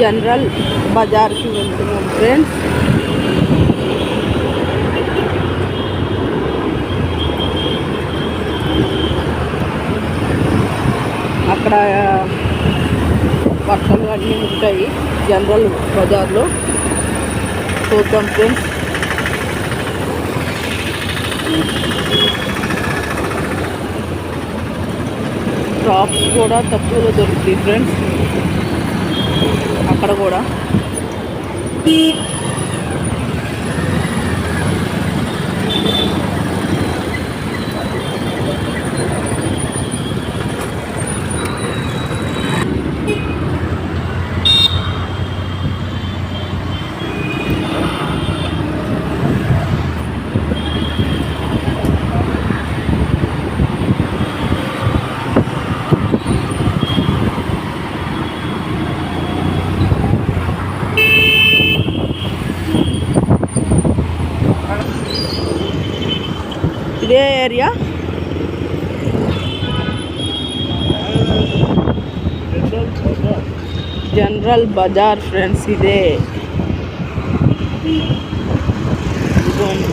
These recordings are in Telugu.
జనరల్ బజార్కి వెళ్తున్నాం ఫ్రెండ్స్ అక్కడ బట్టలు అన్నీ ఉంటాయి జనరల్ బజార్లో. చూద్దాం ఫ్రెండ్స్ టాప్స్ కూడా తక్కువలో దొరుకుతాయి ఫ్రెండ్స్ అక్కడ కూడా. ఇదే ఏరియా జనరల్ బజార్ ఫ్రెండ్స్ ఇదే ఇదిగోండి.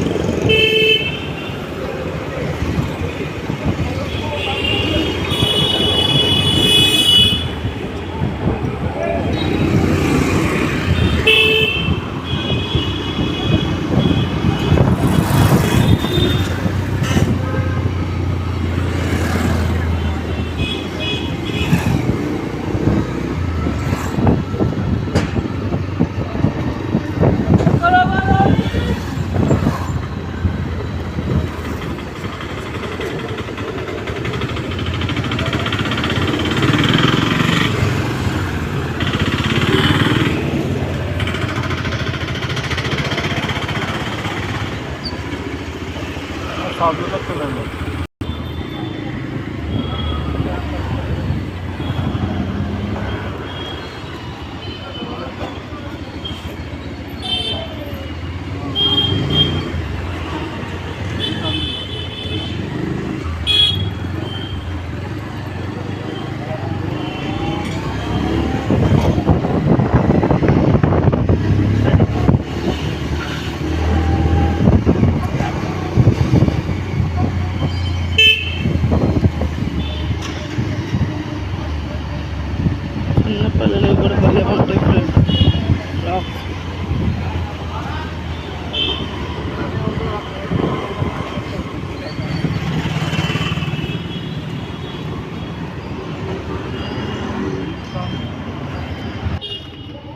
చిన్న పిల్లలు కూడా భలే ఉంటాయి ఫ్రెండ్స్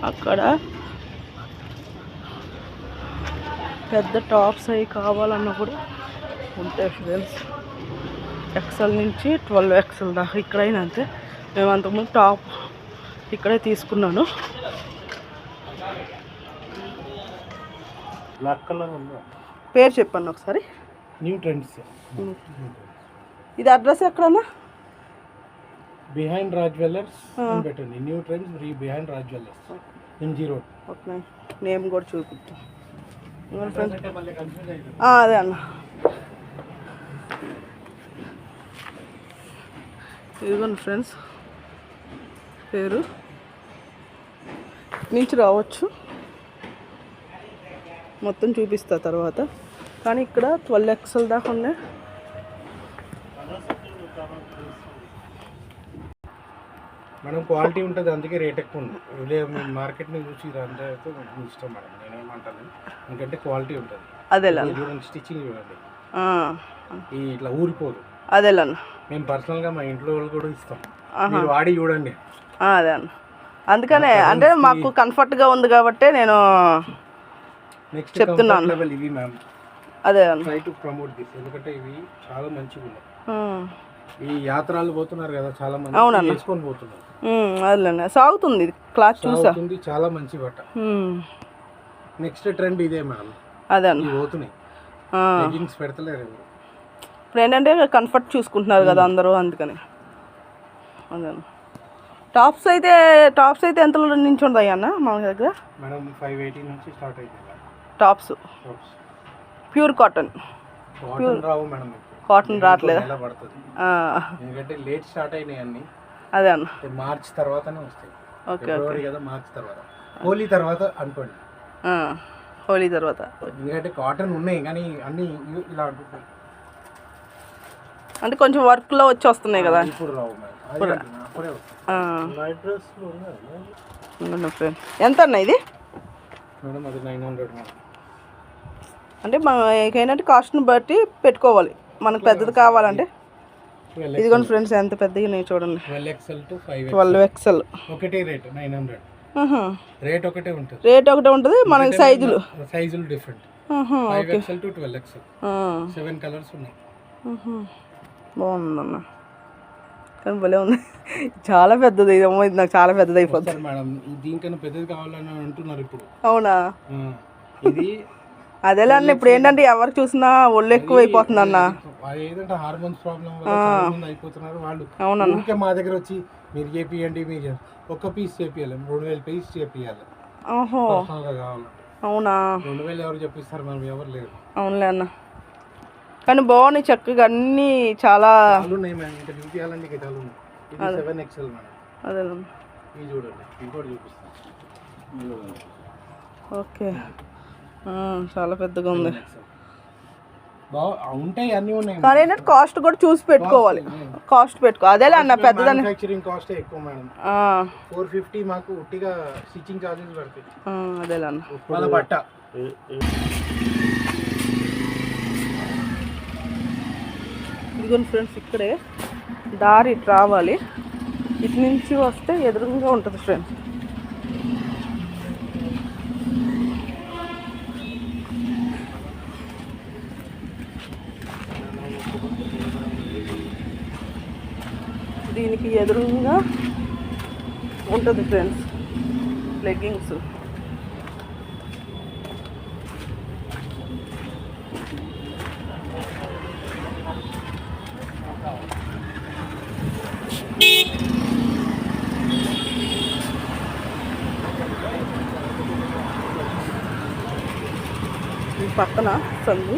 అక్కడ పెద్ద టాప్స్ అవి కావాలన్నా కూడా ఉంటాయి ఫ్రెండ్స్. ఎక్సెల్ నుంచి ట్వెల్వ్ ఎక్సెల్ దాకా ఇక్కడైనా అంతే. మేము అంతకుముందు టాప్ ఇక్కడే తీసుకున్నాను. పేరు చెప్పండి ఒకసారి. న్యూ ట్రెండ్స్ ఇది అడ్రస్ ఎక్కడన్నా? బిహైండ్ రాజ్ జ్యువెలర్స్ పెట్టండి? న్యూ ట్రెండ్స్ రీ behind Raj jewellers MG road okay name కూడా చూపిస్తాం. అదే అన్న. ఇదిగోండి ఫ్రెండ్స్ పేరు? నుంచి రావచ్చు. మొత్తం చూపిస్తా తర్వాత. కానీ ఇక్కడ ట్వెల్వ్ ఎక్స్ఎల్ దాకా ఉన్నాయి. మేడం క్వాలిటీ ఉంటుంది అందుకే రేట్ ఎక్కువ ఉంది. ఇదే మార్కెట్ని చూసి ఇదంతా మీ ఇష్టం మేడం. నేనేమంటాను ఎందుకంటే క్వాలిటీ ఉంటుంది. అదేలా ఇది చూడండి స్టిచ్చింగ్ చూడండి. ఈ ఇట్లా ఊరిపోదు. అదేలా మేము పర్సనల్గా మా ఇంట్లో వాళ్ళు కూడా ఇస్తాం. మీరు వాడి చూడండి. అదే అన్న. అందుకనే అంటే మాకు కంఫర్ట్గా ఉంది కాబట్టి నేను నెక్స్ట్ చెప్తున్నాను. లెవెల్ ఇవి మ్యామ్ అదే ట్రై టు ప్రమోట్ దిస్ ఎందుకంటే ఇవి చాలా మంచిగా ఉన్నాయి. ఈ యాత్రలు పోతున్నారు కదా చాలా మంది. అవునన్న. ఇవి వేసుకొని పోతున్నారు. ఉమ్, అదేలేండి సాగుతుంది ఇది. క్లాత్ చూసా. చాలా మంచి బట్ట. నెక్స్ట్ ట్రెండ్ ఇదే మేడం అదే అన్న. ఇవి పోతున్నాయి. లెగ్గింగ్స్ పెడతలేరు. ఇప్పుడు ఏంటంటే కంఫర్ట్ చూసుకుంటున్నారు కదా అందరూ అందుకని. అదే. టాప్స్ అయితే టాప్స్ అయితే ఎంత నుంచి ఉంటాయి అన్న మా దగ్గర? మేడం ఫైవ్ ఎయిటీ నుంచి స్టార్ట్ అవుతుంది టాప్స్. Pure cotton. కాటన్ రావు మేడం. కాటన్ రావట్లేదా? నెల పడుతుంది. ఆ, ఎందుకంటే లేట్ స్టార్ట్ అయినాయి అన్ని. అదే అన్న. మార్చ్ తర్వాతనే వస్తాయి. ఓకే ఫిబ్రవరి కదా మార్చ్ తర్వాత. హోలీ తర్వాత అనుకోండి. ఆ, హోలీ తర్వాత. ఎందుకంటే కాటన్ ఉన్నాయి కానీ అన్ని ఇలా అంటే కొంచెం వర్క్లో వచ్చి వస్తున్నాయి కదా. ఇప్పుడు రావు మేడం. ఫ్రెండ్ ఎంత అన్న ఇది? నైన్ అంటే మనం ఏకైనా కాస్ట్ని బట్టి పెట్టుకోవాలి. మనకు పెద్దది కావాలంటే. ఇదిగోండి ఫ్రెండ్స్ ఎంత పెద్దగా ఉన్నాయి చూడండి. ట్వెల్వ్ ఎక్స్ఎల్ ఒకటే రేట్ నైన్ హండ్రెడ్. రేట్ ఒకటే ఉంటుంది. రేట్ ఒకటే ఉంటుంది మనకి సైజులు. సైజులు different XL to twelve XL. Seven colours ఉన్నాయి. బాగుందన్న. కానీ భలే ఉంది. చాలా పెద్దది ఇది. అమ్మో ఇది నాకు చాలా పెద్దది అయిపోతుంది మేడం. దీనికన్నా పెద్దది కావాలని అంటున్నారు ఇప్పుడు. అవునా? ఇది అదేలే అన్న ఇప్పుడు ఏంటంటే ఎవరికి చూసినా ఒళ్ళు ఎక్కువ అయిపోతుంది అన్న. ఏదంటే హార్మోన్స్ ప్రాబ్లం వల్ల అయిపోతున్నారు. వాళ్ళు అవునన్న. ఊరికే మా దగ్గర వచ్చి మీరు చేపియండి మీరు. ఒక్క పీస్ చేపియాలి. రెండు వేల పీస్ చేపియాలి. ఓహో. అవునా? రెండు వేలు ఎవరు చెప్పిస్తారు మనం ఎవరు లేరు. అవునులే అన్న. కానీ బాగున్నాయి చక్కగా అన్నీ చాలా అదే. ఓకే. ఆ, చాలా పెద్దగా ఉంది. ఉంటాయి అన్నీ ఉన్నాయి కానీ ఏంటంటే కాస్ట్ కూడా చూసి పెట్టుకోవాలి. కాస్ట్ పెట్టుకో. అదేలే అన్న పెద్దదని మ్యానుఫ్యాక్చరింగ్ కాస్ట్ ఎక్కువ మేడం. మాకు ఉట్టిగా స్టిచ్చింగ్ చార్జెస్ పడతాయి. అదేలే అన్న. వాళ్ళ బట్ట. ఇదిగోండి ఫ్రెండ్స్ ఇక్కడే దారి ఇటు రావాలి. ఇటు నుంచి వస్తే ఎదురుగా ఉంటుంది ఫ్రెండ్స్. దీనికి ఎదురుగా ఉంటుంది ఫ్రెండ్స్ లెగ్గింగ్స్. పక్కన సందు.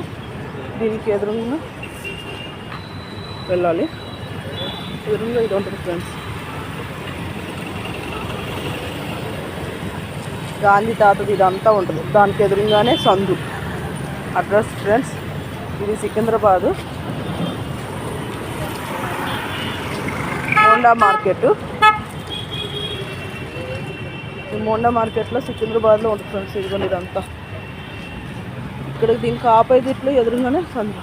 దీనికి ఎదురుగా వెళ్ళాలి. ఎదురుగా ఇది ఉంటుంది ఫ్రెండ్స్ గాంధీ తాతది ఇదంతా ఉంటుంది. దానికి ఎదురుగానే సందు. అడ్రస్ ఫ్రెండ్స్ ఇది సికింద్రాబాదు. మోండా మార్కెట్. ఈ మోండా మార్కెట్లో సికింద్రాబాద్లో ఉంటుంది ఫ్రెండ్స్ ఇదిగోండి ఇదంతా. ఇక్కడ దీనికి ఆపోజిట్లో ఎదురుగానే సందు